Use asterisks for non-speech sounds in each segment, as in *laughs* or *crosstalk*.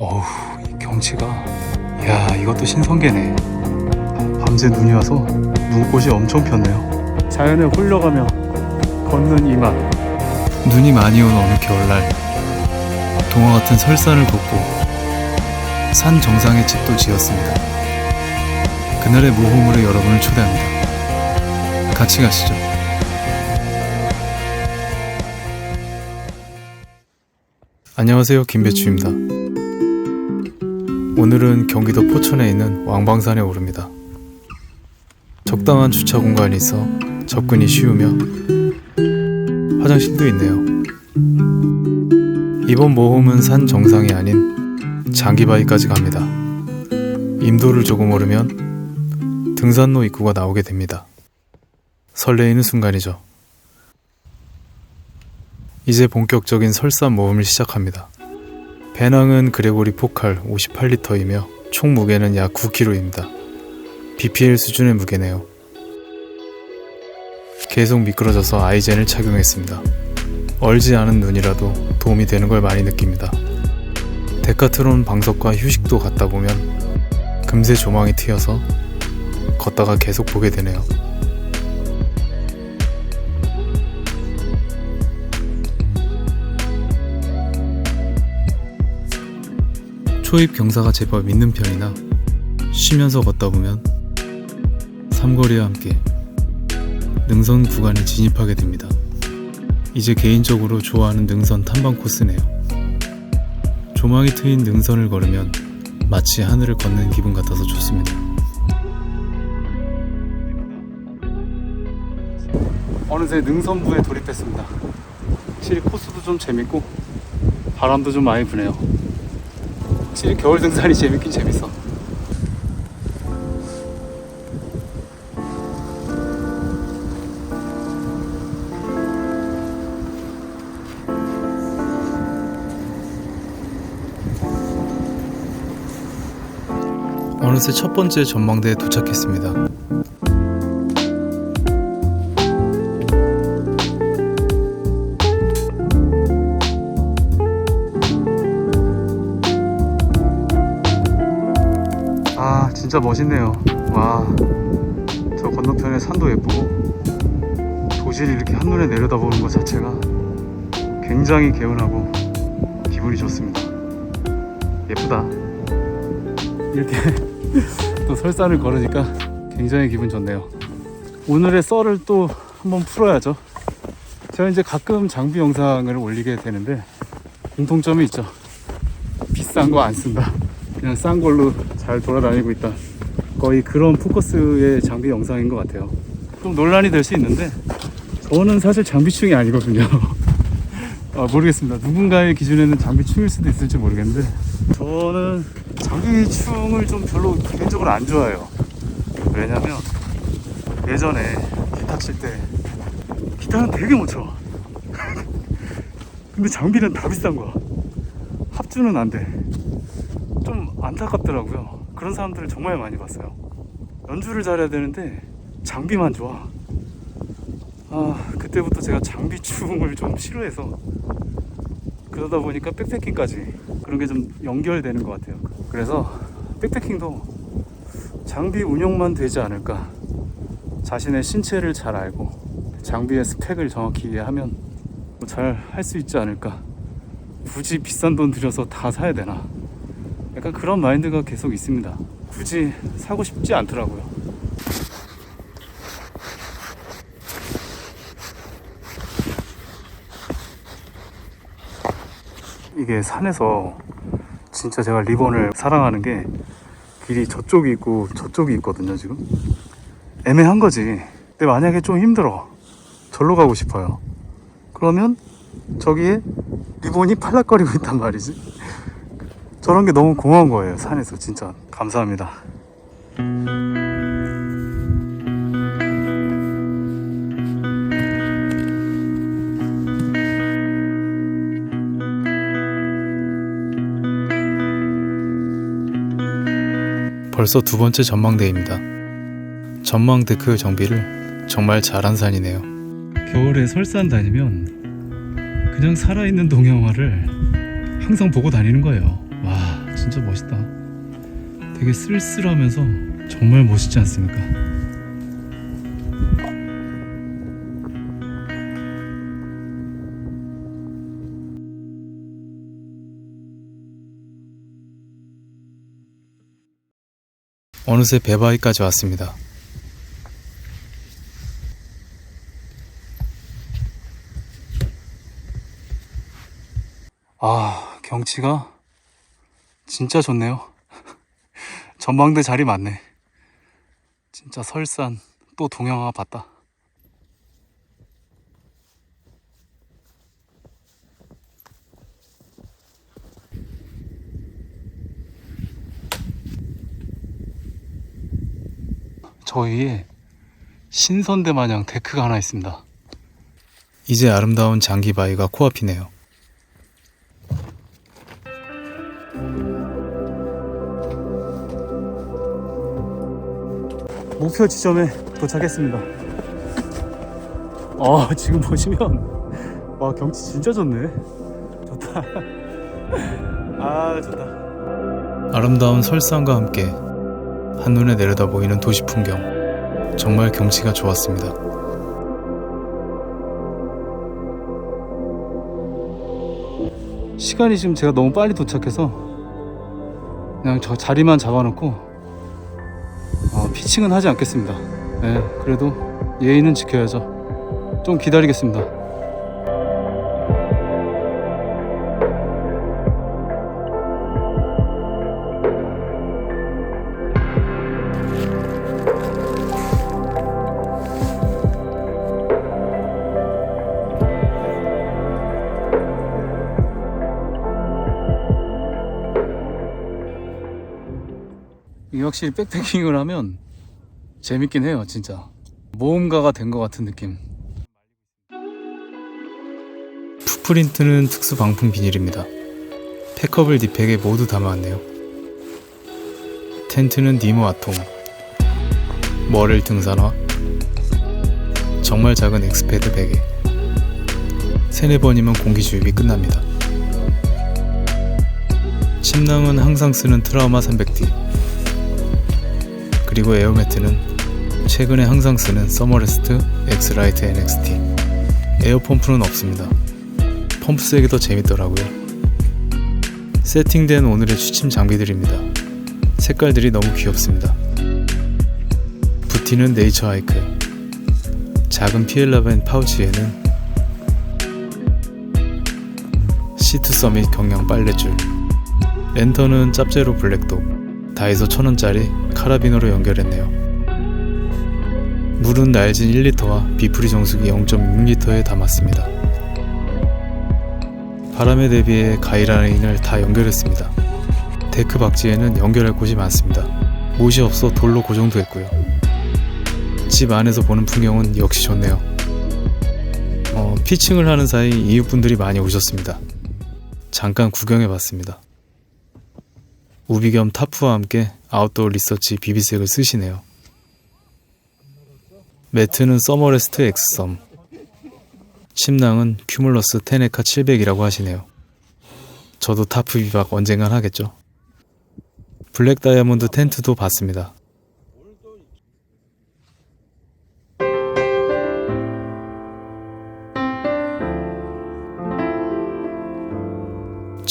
어우, 이 경치가. 야, 이것도 신성계네. 밤새 눈이 와서 눈꽃이 엄청 폈네요. 자연에 홀려가며 걷는 이 맛. 눈이 많이 온 어느 겨울날, 동화 같은 설산을 걷고 산 정상에 집도 지었습니다. 그날의 모험으로 여러분을 초대합니다. 같이 가시죠. 안녕하세요. 김배추입니다. 오늘은 경기도 포천에 있는 왕방산에 오릅니다. 적당한 주차 공간이 있어 접근이 쉬우며 화장실도 있네요. 이번 모험은 산 정상이 아닌 장기바위까지 갑니다. 임도를 조금 오르면 등산로 입구가 나오게 됩니다. 설레이는 순간이죠. 이제 본격적인 설산 모험을 시작합니다. 배낭은 그레고리 포칼 58리터이며 총 무게는 약 9kg입니다. BPL 수준의 무게네요. 계속 미끄러져서 아이젠을 착용했습니다. 얼지 않은 눈이라도 도움이 되는 걸 많이 느낍니다. 데카트론 방석과 휴식도 갖다 보면 금세 조망이 트여서 걷다가 계속 보게 되네요. 초입 경사가 제법 있는 편이나 쉬면서 걷다 보면 삼거리와 함께 능선 구간에 진입하게 됩니다. 이제 개인적으로 좋아하는 능선 탐방 코스네요. 조망이 트인 능선을 걸으면 마치 하늘을 걷는 기분 같아서 좋습니다. 어느새 능선부에 돌입했습니다. 확실히 코스도 좀 재밌고 바람도 좀 많이 부네요. 확실히 겨울 등산이 재밌긴 재밌어. 어느새 첫 번째 전망대에 도착했습니다. 진짜 멋있네요. 와 저 건너편에 산도 예쁘고 도시를 이렇게 한눈에 내려다보는 것 자체가 굉장히 개운하고 기분이 좋습니다. 예쁘다. 이렇게 *laughs* 또 설산을 걸으니까 굉장히 기분 좋네요. 오늘의 썰을 또 한번 풀어야죠. 제가 이제 가끔 장비 영상을 올리게 되는데 공통점이 있죠. 비싼 거 안 쓴다 그냥 싼 걸로 잘 돌아다니고 있다. 거의 그런 포커스의 장비 영상인 것 같아요. 좀 논란이 될 수 있는데 저는 사실 장비충이 아니거든요. *laughs* 아, 모르겠습니다. 누군가의 기준에는 장비충일 수도 있을지 모르겠는데 저는 장비충을 좀 별로 개인적으로 안 좋아해요. 왜냐면 예전에 기타 칠 때 기타는 되게 못 쳐. *laughs* 근데 장비는 다 비싼 거야. 합주는 안 돼. 좀 안타깝더라고요. 그런 사람들을 정말 많이 봤어요. 연주를 잘해야 되는데 장비만 좋아. 아 그때부터 제가 장비충을 좀 싫어해서 그러다 보니까 백패킹까지 그런 게 좀 연결되는 것 같아요. 그래서 백패킹도 장비 운영만 되지 않을까. 자신의 신체를 잘 알고 장비의 스펙을 정확히 이해하면 뭐잘할 수 있지 않을까. 굳이 비싼 돈 들여서 다 사야 되나. 약간 그런 마인드가 계속 있습니다. 굳이 사고 싶지 않더라고요. 이게 산에서 진짜 제가 리본을 사랑하는 게 길이 저쪽이 있고 저쪽이 있거든요, 지금. 애매한 거지. 근데 만약에 좀 힘들어. 절로 가고 싶어요. 그러면 저기에 리본이 팔락거리고 있단 말이지. 저런 게 너무 고마운 거예요 산에서. 진짜 감사합니다. 벌써 두 번째 전망대입니다. 전망 데크 정비를 정말 잘한 산이네요. 겨울에 설산 다니면 그냥 살아있는 동양화를 항상 보고 다니는 거예요. 와, 진짜 멋있다. 되게 쓸쓸하면서 정말 멋있지 않습니까? 어느새 배바위까지 왔습니다. 아, 경치가 진짜 좋네요. *laughs* 전망대 자리 많네. 진짜 설산 또 동양화 봤다. 저 위에 신선대 마냥 데크가 하나 있습니다. 이제 아름다운 장기바위가 코앞이네요. 목표 지점에 도착했습니다. 아 지금 보시면 와 경치 진짜 좋네. 좋다. *laughs* 아 좋다. 아름다운 설산과 함께 한눈에 내려다 보이는 도시 풍경 정말 경치가 좋았습니다. 시간이 지금 제가 너무 빨리 도착해서 그냥 저 자리만 잡아놓고 어, 피칭은 하지 않겠습니다. 네, 그래도 예의는 지켜야죠. 좀 기다리겠습니다. 확실히 백패킹을 하면 재밌긴 해요, 진짜. 모험가가 된 것 같은 느낌. 푸프린트는 특수 방풍 비닐입니다. 팩커블 디팩에 모두 담아왔네요. 텐트는 니모 아톰, 머렐 등산화, 정말 작은 엑스패드 베개. 세네 번이면 공기 주입이 끝납니다. 침낭은 항상 쓰는 트라우마 300D. 그리고 에어매트는 최근에 항상 쓰는 서머레스트 엑스라이트 NXT 에어펌프는 없습니다. 펌프 색이 더 재밌더라고요. 세팅된 오늘의 취침 장비들입니다. 색깔들이 너무 귀엽습니다. 부티는 네이처 하이크. 작은 피엘라벤 파우치에는 시트 서밋 경량 빨래줄. 랜턴은 짭제로 블랙독 다이소 1000원짜리 카라비너로 연결했네요. 물은 날진 1리터와 비프리 정수기 0.6리터에 담았습니다. 바람에 대비해 가이라인을 다 연결했습니다. 데크 박지에는 연결할 곳이 많습니다. 못이 없어 돌로 고정도 했고요. 집 안에서 보는 풍경은 역시 좋네요. 어, 피칭을 하는 사이 이웃분들이 많이 오셨습니다. 잠깐 구경해 봤습니다. 우비 겸 타프와 함께 아웃도어 리서치 비비색을 쓰시네요. 매트는 서머레스트 엑스썸 침낭은 큐물러스 테네카 700이라고 하시네요. 저도 타프 비박 언젠간 하겠죠. 블랙 다이아몬드 텐트도 봤습니다.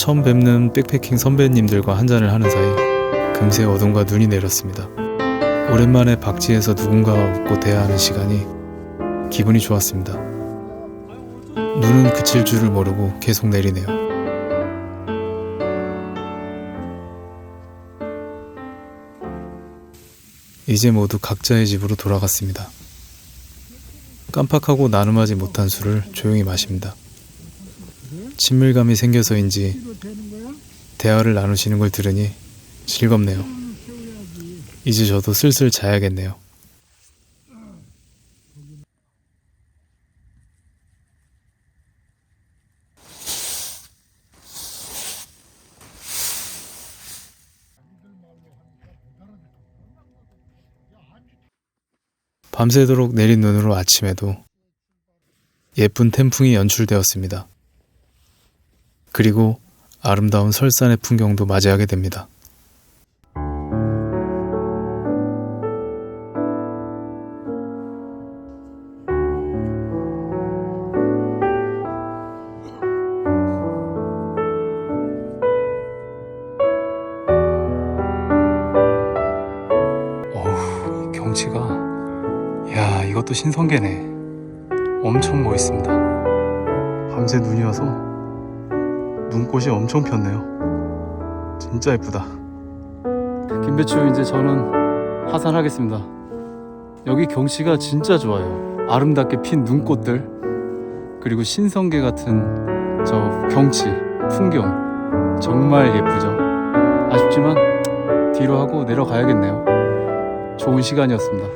처음 뵙는 백패킹 선배님들과 한잔을 하는 사이 금세 어둠과 눈이 내렸습니다. 오랜만에 박지에서 누군가와 웃고 대화하는 시간이 기분이 좋았습니다. 눈은 그칠 줄을 모르고 계속 내리네요. 이제 모두 각자의 집으로 돌아갔습니다. 깜빡하고 나눔하지 못한 술을 조용히 마십니다. 친밀감이 생겨서인지 대화를 나누시는 걸 들으니 즐겁네요. 이제 저도 슬슬 자야겠네요. 밤새도록 내린 눈으로 아침에도 예쁜 태풍이 연출되었습니다. 그리고 아름다운 설산의 풍경도 맞이하게 됩니다. 경치가 이것도 신성계네. 엄청 멋있습니다. 밤새 눈이 와서 눈꽃이 엄청 폈네요. 진짜 예쁘다. 김배추 이제 저는 하산하겠습니다. 여기 경치가 진짜 좋아요. 아름답게 핀 눈꽃들 그리고 신성계 같은 저 경치, 풍경 정말 예쁘죠. 아쉽지만 뒤로 하고 내려가야겠네요. 좋은 시간이었습니다.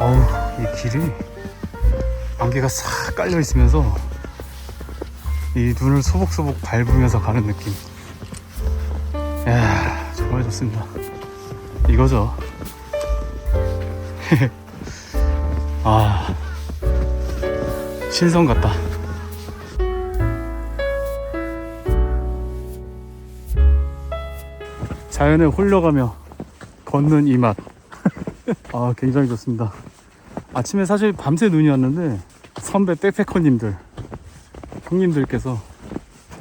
어우, 이 길이 안개가 싹 깔려 있으면서 이 눈을 소복소복 밟으면서 가는 느낌. 야 정말 좋습니다. 이거죠. *laughs* 아, 신성 같다. 자연에 홀려가며 걷는 이 맛. 아, 굉장히 좋습니다. 아침에 사실 밤새 눈이 왔는데 선배 백패커님들, 형님들께서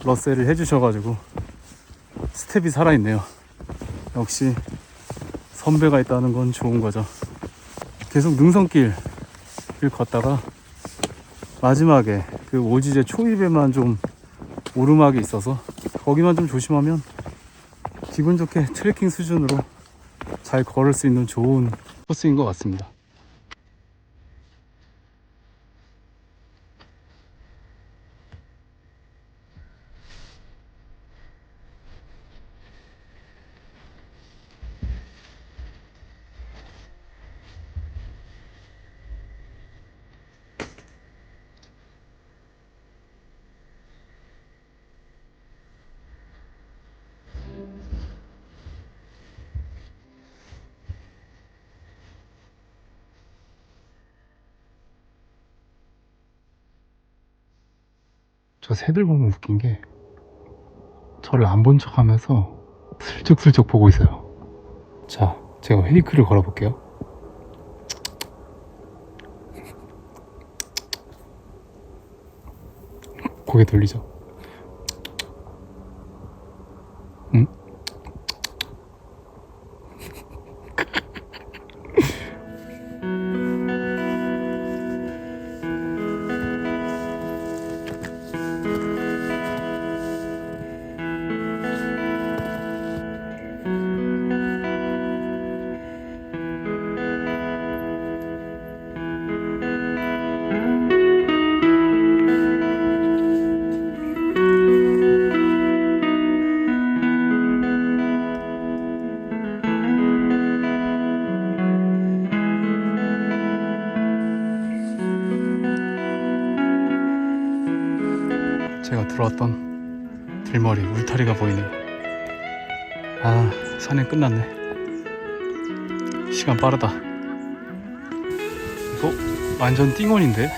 러셀을 해주셔가지고 스텝이 살아있네요. 역시 선배가 있다는 건 좋은 거죠. 계속 능선길을 걷다가 마지막에 그 오지제 초입에만 좀 오르막이 있어서 거기만 좀 조심하면 기분 좋게 트레킹 수준으로 잘 걸을 수 있는 좋은 코스인 것 같습니다. 저 새들 보면 웃긴 게 저를 안 본 척 하면서 슬쩍슬쩍 보고 있어요. 자, 제가 페이크를 걸어볼게요. 고개 돌리죠. 들어왔던 들머리 울타리가 보이네요. 아, 산행 끝났네. 시간 빠르다. 이거 완전 띵원인데?